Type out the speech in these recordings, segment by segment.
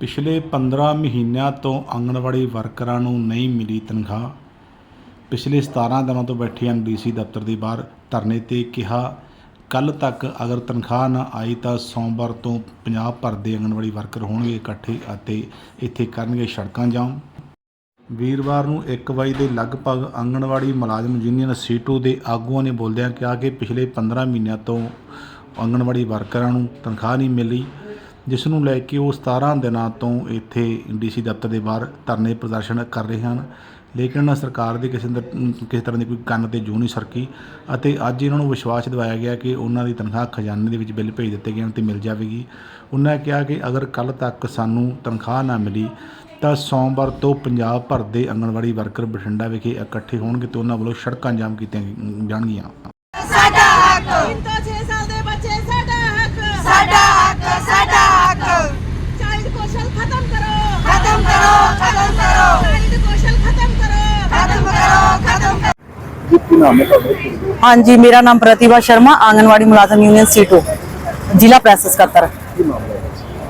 ਪਿਛਲੇ 15 ਮਹੀਨਿਆਂ ਤੋਂ ਆਂਗਣਵਾੜੀ ਵਰਕਰਾਂ ਨੂੰ ਨਹੀਂ ਮਿਲੀ ਤਨਖਾਹ। ਪਿਛਲੇ 17 ਦਿਨਾਂ ਤੋਂ ਬੈਠੇ ਹਨ ਡੀਸੀ ਦਫ਼ਤਰ ਦੇ ਬਾਹਰ ਧਰਨੇ ਤੇ ਕਿਹਾ ਕੱਲ ਤੱਕ ਅਗਰ ਤਨਖਾਹ ਨਾ ਆਈ ਤਾਂ ਸੋਮਵਾਰ ਤੋਂ ਪੰਜਾਬ ਭਰ ਦੇ ਆਂਗਣਵਾੜੀ ਵਰਕਰ ਹੋਣਗੇ ਇਕੱਠੇ ਅਤੇ ਇੱਥੇ ਕਰਨਗੇ ਸੜਕਾਂ ਜਾਮ। ਵੀਰਵਾਰ ਨੂੰ 1 ਵਜੇ ਦੇ ਲਗਭਗ ਆਂਗਣਵਾੜੀ ਮੁਲਾਜ਼ਮ ਯੂਨੀਅਨ ਸੀਟੂ ਦੇ ਆਗੂਆਂ ਨੇ ਬੋਲਦਿਆਂ ਕਿਹਾ ਕਿ ਪਿਛਲੇ 15 ਮਹੀਨਿਆਂ ਤੋਂ ਆਂਗਣਵਾੜੀ ਵਰਕਰਾਂ ਨੂੰ ਤਨਖਾਹ ਨਹੀਂ ਮਿਲੀ। ਜਿਸ ਨੂੰ ਲੈ ਕੇ ਉਹ 17 ਦਿਨਾਂ ਤੋਂ ਇੱਥੇ ਡੀਸੀ ਦਫ਼ਤਰ ਦੇ ਬਾਹਰ ਧਰਨੇ ਪ੍ਰਦਰਸ਼ਨ ਕਰ ਰਹੇ ਹਨ। ਲੇਕਿਨ ਸਰਕਾਰ ਦੇ ਕਿਸੇ ਕਿਸੇ ਤਰ੍ਹਾਂ ਦੀ ਕੋਈ ਕੰਨ ਤੇ ਜੂ ਨਹੀਂ ਸਰਕੀ ਅਤੇ ਅੱਜ ਇਹਨਾਂ ਨੂੰ ਵਿਸ਼ਵਾਸ ਦਿਵਾਇਆ ਗਿਆ ਕਿ ਉਹਨਾਂ ਦੀ ਤਨਖਾਹ ਖਜ਼ਾਨੇ ਦੇ ਵਿੱਚ ਬਿੱਲ ਭੇਜ ਦਿੱਤੇ ਗਏ ਹਨ ਤੇ ਮਿਲ ਜਾਵੇਗੀ। ਉਹਨਾਂ ਕਿਹਾ ਕਿ ਅਗਰ ਕੱਲ ਤੱਕ ਸਾਨੂੰ ਤਨਖਾਹ ਨਾ ਮਿਲੀ ਤਾਂ ਸੋਮਵਾਰ ਤੋਂ ਪੰਜਾਬ ਭਰ ਦੇ ਆਂਗਣਵਾੜੀ ਵਰਕਰ ਬਠਿੰਡਾ ਵਿਖੇ ਇਕੱਠੇ ਹੋਣਗੇ ਤੇ ਉਹਨਾਂ ਵੱਲੋਂ ਸੜਕਾਂ ਜਾਮ ਕੀਤੀਆਂ ਜਾਣਗੀਆਂ ਸਾਡਾ ਹੱਕ ਤਿੰਨ ਤੋਂ 6 ਸਾਲ ਦੇ ਬੱਚੇ ਸਾਡਾ ਹੱਕ ਸਾਡਾ ਹੱਕ ਸਾਡਾ ਹੱਕ ਚਾਈਲਡ ਕੌਸ਼ਲ ਖਤਮ ਕਰੋ ਖਤਮ ਕਰੋ ਖਤਮ ਕਰੋ ਚਾਈਲਡ ਕੌਸ਼ਲ ਖਤਮ ਕਰੋ ਖਤਮ ਕਰੋ ਖਤਮ ਕਰੋ ਹਾਂਜੀ ਮੇਰਾ ਨਾਮ ਪ੍ਰਤਿਭਾ ਸ਼ਰਮਾ ਆਂਗਨਵਾੜੀ ਮੁਲਾਜ਼ਮ ਯੂਨੀਅਨ ਸੀਟੋ ਜ਼ਿਲ੍ਹਾ ਪ੍ਰੈਸ ਸਕੱਤਰ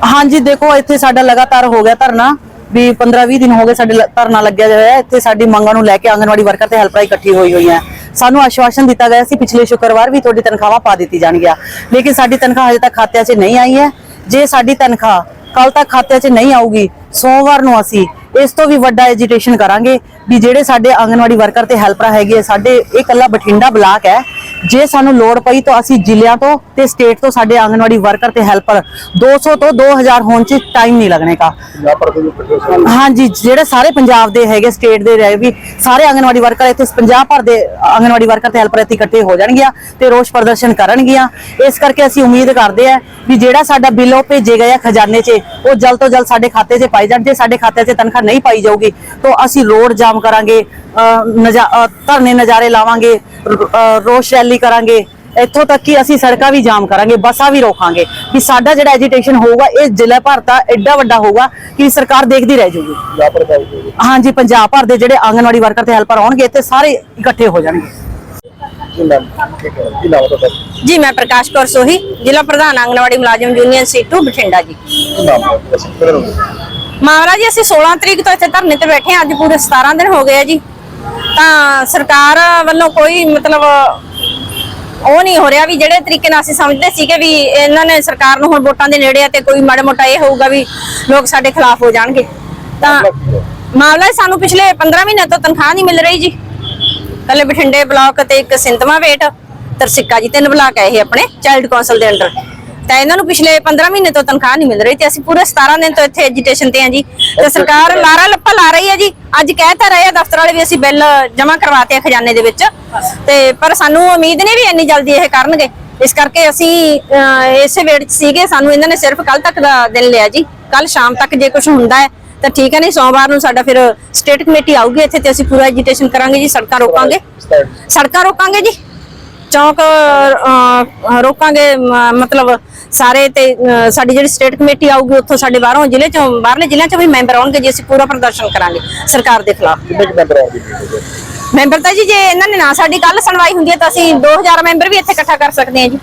ਹਾਂਜੀ ਦੇਖੋ ਇੱਥੇ ਸਾਡਾ ਲਗਾਤਾਰ ਹੋ ਗਿਆ ਧਰਨਾ ਵੀ 15-20 ਦਿਨ ਹੋ ਗਏ ਸਾਡੇ ਧਰਨਾ ਲੱਗਿਆ ਹੋਇਆ ਹੈ। ਇੱਥੇ ਸਾਡੀ ਮੰਗਾਂ ਨੂੰ ਲੈ ਕੇ ਆਂਗਨਵਾੜੀ ਵਰਕਰ ਤੇ ਹੈਲਪਰਾਂ ਇਕੱਠੀ ਹੋਈ ਹੋਈ ਹੈ। ਸਾਨੂੰ ਆਸ਼ਵਾਸਨ ਦਿੱਤਾ ਗਿਆ ਸੀ ਪਿਛਲੇ ਸ਼ੁੱਕਰਵਾਰ ਵੀ ਤੁਹਾਡੀ ਤਨਖਾਹਾਂ ਪਾ ਦਿੱਤੀ ਜਾਣਗੀਆਂ। ਲੇਕਿਨ ਸਾਡੀ ਤਨਖਾਹ ਹਜੇ ਤੱਕ ਖਾਤਿਆਂ 'ਚ ਨਹੀਂ ਆਈ ਹੈ। ਜੇ ਸਾਡੀ ਤਨਖਾਹ ਕੱਲ ਤੱਕ ਖਾਤਿਆਂ 'ਚ ਨਹੀਂ ਆਊਗੀ ਸੋਮਵਾਰ ਨੂੰ ਅਸੀਂ ਇਸ ਤੋਂ ਵੀ ਵੱਡਾ ਐਜੀਟੇਸ਼ਨ ਕਰਾਂਗੇ ਵੀ ਜਿਹੜੇ ਸਾਡੇ ਆਂਗਨਵਾੜੀ ਵਰਕਰ ਤੇ ਹੈਲਪਰ ਹੈਗੇ ਆ, ਸਾਡੇ ਇਹ ਕੱਲਾ ਬਠਿੰਡਾ ਬਲਾਕ ਹੈ ਜੇ ਸਾਨੂੰ ਲੋੜ ਪਈ ਤਾਂ ਅਸੀਂ ਜ਼ਿਲ੍ਹਿਆਂ ਤੋਂ ਤੇ ਸਟੇਟ ਤੋਂ ਸਾਡੇ ਆਂਗਨਵਾੜੀ ਵਰਕਰ ਤੇ ਹੈਲਪਰ 200 ਤੋਂ 2000 ਹੋਣ 'ਚ ਟਾਈਮ ਨਹੀਂ ਲੱਗਣੇ ਕਾ ਹਾਂਜੀ ਜਿਹੜੇ ਸਾਰੇ ਪੰਜਾਬ ਦੇ ਹੈਗੇ ਸਟੇਟ ਦੇ ਰਹੇ ਵੀ ਸਾਰੇ ਆਂਗਨਵਾੜੀ ਵਰਕਰ ਇੱਥੇ ਪੰਜਾਬ ਭਰ ਦੇ ਆਂਗਨਵਾੜੀ ਵਰਕਰ ਤੇ ਹੈਲਪਰ ਇੱਥੇ ਇਕੱਠੇ ਹੋ ਜਾਣਗੀਆਂ ਤੇ ਰੋਸ ਪ੍ਰਦਰਸ਼ਨ ਕਰਨਗੀਆਂ। ਇਸ ਕਰਕੇ ਅਸੀਂ ਉਮੀਦ ਕਰਦੇ ਆ ਵੀ ਜਿਹੜਾ ਸਾਡਾ ਬਿੱਲ ਉਹ ਭੇਜੇ ਗਏ ਆ ਖਜ਼ਾਨੇ 'ਚ ਉਹ ਜਲਦ ਤੋਂ ਜਲਦ ਸਾਡੇ ਖਾਤੇ 'ਚ ਪਾਈ ਜਾਣ। ਜੇ ਸਾਡੇ ਖਾਤੇ 'ਚ ਤਨਖਾਹ ਨਹੀਂ ਪਾਈ ਜਾਊਗੀ ਤਾਂ ਅਸੀਂ ਰੋਡ ਜਾਮ ਕਰਾਂਗੇ ਧਰਨੇ ਨਜ਼ਾਰੇ ਲਾਵਾਂਗੇ ਰੋਸ ਰੈਲੀ ਕਰਾਂਗੇ ਇੱਥੋਂ ਤੱਕ ਕਿ ਅਸੀਂ ਸੜਕਾਂ ਵੀ ਜਾਮ ਕਰਾਂਗੇ ਬੱਸਾਂ ਵੀ ਰੋਕਾਂਗੇ। ਵੀ ਸਾਡਾ ਜਿਹੜਾ ਐਜੀਟੇਸ਼ਨ ਹੋਊਗਾ ਇਹ ਜ਼ਿਲ੍ਹਾ ਭਰ ਦਾ ਐਡਾ ਵੱਡਾ ਹੋਊਗਾ ਕਿ ਸਰਕਾਰ ਦੇਖਦੀ ਰਹਿ ਜਾਊਗੀ ਹਾਂਜੀ ਪੰਜਾਬ ਭਰ ਦੇ ਜਿਹੜੇ ਆਂਗਨਵਾੜੀ ਵਰਕਰ ਤੇ ਹੈਲਪਰ ਆਉਣਗੇ ਇੱਥੇ ਸਾਰੇ ਇਕੱਠੇ ਹੋ ਜਾਣਗੇ। ਜੀ ਮੈਂ ਪ੍ਰਕਾਸ਼ ਕੌਰ ਸੋਹੀ ਜ਼ਿਲ੍ਹਾ ਪ੍ਰਧਾਨ ਆਂਗਨਵਾੜੀ ਮੁਲਾਜ਼ਮ ਯੂਨੀਅਨ ਸੀਟੂ ਬਠਿੰਡਾ ਜੀ। ਮਾਮਲਾ ਜੀ ਅਸੀਂ 16 ਤਰੀਕ ਤੋਂ ਇੱਥੇ ਧਰਨੇ ਤੇ ਬੈਠੇ ਹਾਂ ਅੱਜ ਪੂਰੇ 17 ਦਿਨ ਹੋ ਗਏ ਆ ਜੀ। ਤਾਂ ਸਰਕਾਰ ਵੱਲੋਂ ਕੋਈ ਮਤਲਬ ਉਹ ਨਹੀਂ ਹੋ ਰਿਹਾ ਵੀ ਜਿਹੜੇ ਤਰੀਕੇ ਨਾਲ ਅਸੀਂ ਸਮਝਦੇ ਸੀਗੇ ਵੀ ਇਹਨਾਂ ਨੇ ਸਰਕਾਰ ਨੂੰ ਹੁਣ ਵੋਟਾਂ ਦੇ ਨੇੜੇ ਆ ਤੇ ਕੋਈ ਮਾੜਾ ਮੋਟਾ ਇਹ ਹੋਊਗਾ ਵੀ ਲੋਕ ਸਾਡੇ ਖਿਲਾਫ ਹੋ ਜਾਣਗੇ। ਤਾਂ ਮਾਮਲਾ ਸਾਨੂੰ ਪਿਛਲੇ 15 ਮਹੀਨੇ ਤੋਂ ਤਨਖਾਹ ਨਹੀਂ ਮਿਲ ਰਹੀ ਜੀ। ਕੱਲੇ ਬਠਿੰਡੇ ਬਲਾਕ ਤੇ ਇੱਕ ਸਿੰਤਮਾ ਵੇਟ ਤਰਸਿੱਕਾ ਜੀ ਤਿੰਨ ਬਲਾਕ ਹੈ ਇਹ ਆਪਣੇ ਚਾਈਲਡ ਕੌਂਸਲ ਦੇ ਅੰਡਰ। ਤਾਂ ਇਹਨਾਂ ਨੂੰ ਪਿਛਲੇ 15 ਮਹੀਨੇ ਤੋਂ ਤਨਖਾਹ ਨਹੀਂ ਮਿਲ ਰਹੀ ਤੇ ਅਸੀਂ ਪੂਰੇ 17 ਦਿਨ ਤੋਂ ਇੱਥੇ ਐਜੀਟੇਸ਼ਨ ਤੇ ਹਾਂ ਜੀ। ਤੇ ਸਰਕਾਰ ਲਾਰਾ ਲੱਪਾ ਲਾ ਰਹੀ ਹੈ ਜੀ। ਅੱਜ ਕਹਿ ਤਾਂ ਰਹੇ ਆ ਦਫ਼ਤਰ ਵਾਲੇ ਵੀ ਅਸੀਂ ਬਿੱਲ ਜਮ੍ਹਾਂ ਕਰਵਾਤੇ ਆ ਖਜ਼ਾਨੇ ਦੇ ਵਿੱਚ। ਤੇ ਪਰ ਸਾਨੂੰ ਉਮੀਦ ਨਹੀਂ ਵੀ ਇੰਨੀ ਜਲਦੀ ਇਹ ਕਰਨਗੇ। ਇਸ ਕਰਕੇ ਅਸੀਂ ਇਸੇ ਵੇਟ 'ਚ ਸੀਗੇ ਸਾਨੂੰ ਇਹਨਾਂ ਨੇ ਸਿਰਫ ਕੱਲ ਤੱਕ ਦਾ ਦਿਨ ਲਿਆ ਜੀ। ਕੱਲ ਸ਼ਾਮ ਤੱਕ ਜੇ ਕੁਝ ਹੁੰਦਾ ਹੈ ਤਾਂ ਠੀਕ ਹੈ ਨਹੀਂ ਸੋਮਵਾਰ ਨੂੰ ਸਾਡਾ ਫਿਰ ਸਟੇਟ ਕਮੇਟੀ ਆਊਗੀ ਇੱਥੇ ਤੇ ਅਸੀਂ ਪੂਰਾ ਐਜੀਟੇਸ਼ਨ ਕਰਾਂਗੇ ਜੀ ਸੜਕਾਂ ਰੋਕਾਂਗੇ। ਸੜਕਾਂ ਰੋਕਾਂਗੇ ਜੀ। ਚੌਂਕ ਰੋਕਾਂਗੇ ਮਤਲਬ ਸਾਰੇ ਤੇ ਸਾਡੀ ਜਿਹੜੀ ਸਟੇਟ ਕਮੇਟੀ ਆਊਗੀ ਉੱਥੋਂ ਸਾਡੇ ਬਾਹਰੋਂ ਜ਼ਿਲ੍ਹੇ ਚੋਂ ਬਾਹਰਲੇ ਜ਼ਿਲ੍ਹਿਆਂ ਚੋਂ ਵੀ ਮੈਂਬਰ ਆਉਣਗੇ ਜੀ ਅਸੀਂ ਪੂਰਾ ਪ੍ਰਦਰਸ਼ਨ ਕਰਾਂਗੇ ਸਰਕਾਰ ਦੇ ਖਿਲਾਫ। ਮੈਂਬਰ ਤਾਂ ਜੀ ਜੇ ਇਹਨਾਂ ਨੇ ਨਾ ਸਾਡੀ ਕੱਲ ਸੁਣਵਾਈ ਹੁੰਦੀ ਹੈ ਤਾਂ ਅਸੀਂ 2000 ਮੈਂਬਰ ਵੀ ਇੱਥੇ ਇਕੱਠਾ ਕਰ ਸਕਦੇ ਹਾਂ ਜੀ।